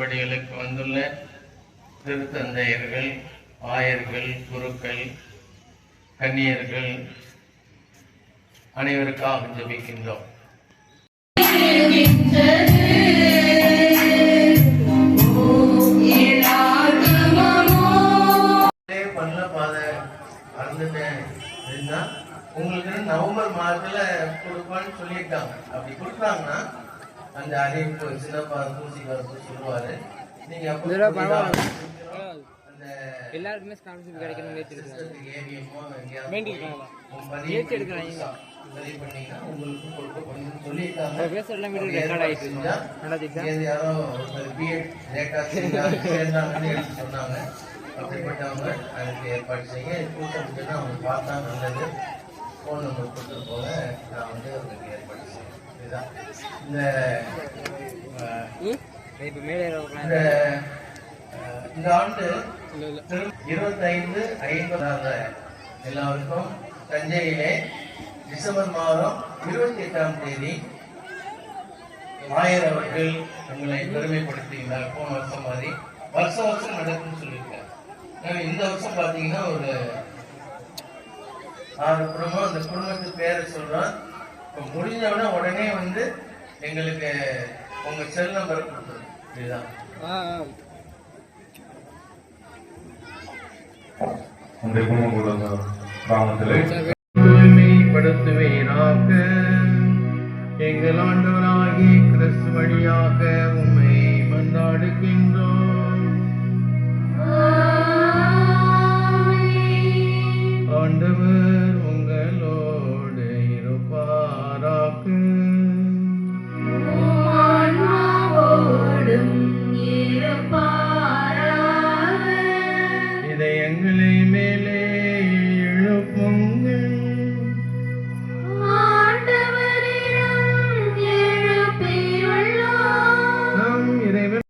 வடிகளுக்கு வந்துள்ள திருத்தந்தையர்கள் ஆயர்கள் குருக்கள் கன்னியர்கள் அனைவருக்காக ஜபிக்கின்றோம். உங்களுக்கு நவம்பர் மாதத்துல கொடுப்பான்னு சொல்லியிருக்காங்க. அப்படி கொடுத்தாங்கன்னா அந்த அறிவிப்பு சின்னப்பா பூசி வரப்பு சொல்லுவாரு. நீங்க எல்லாருக்குமே ஸ்காலர்ஷிப் கிடைக்கணும் முயற்சி எடுக்கிறாங்க. அப்படிப்பட்டவங்க அதுக்கு ஏற்பாடு செய்ய கூட்டத்துக்குன்னு அவங்க பார்த்தா நல்லது. ஃபோன் நம்பர் கொடுத்துட்டு போக நான் வந்து அவங்களுக்கு ஏற்பாடு செய்யணும் இதுதான். இந்த இந்த ஆண்டு இருபத்தைந்து ஐம்பதாக எல்லாருக்கும் தஞ்சையிலே டிசம்பர் மாதம் இருபத்தி எட்டாம் தேதி ஆயர் அவர்கள் உங்களை பெருமைப்படுத்தினார் போன வருஷம் மாதிரி வருஷம் வருஷம் நடக்கும்னு சொல்லியிருக்காரு. இந்த வருஷம் பார்த்தீங்கன்னா ஒரு ஆறு குடும்பம் அந்த குடும்பத்து பேரை சொல்றோம் இப்போ முடிஞ்சவொடனே உடனே வந்து எங்களுக்கு உங்க செல் நம்பர் கொடுத்துரு இதுதான் தூய்மைப்படுத்துவீராக எங்கள் ஆண்டவராகி கிறிஸ்து வழியாக உம்மை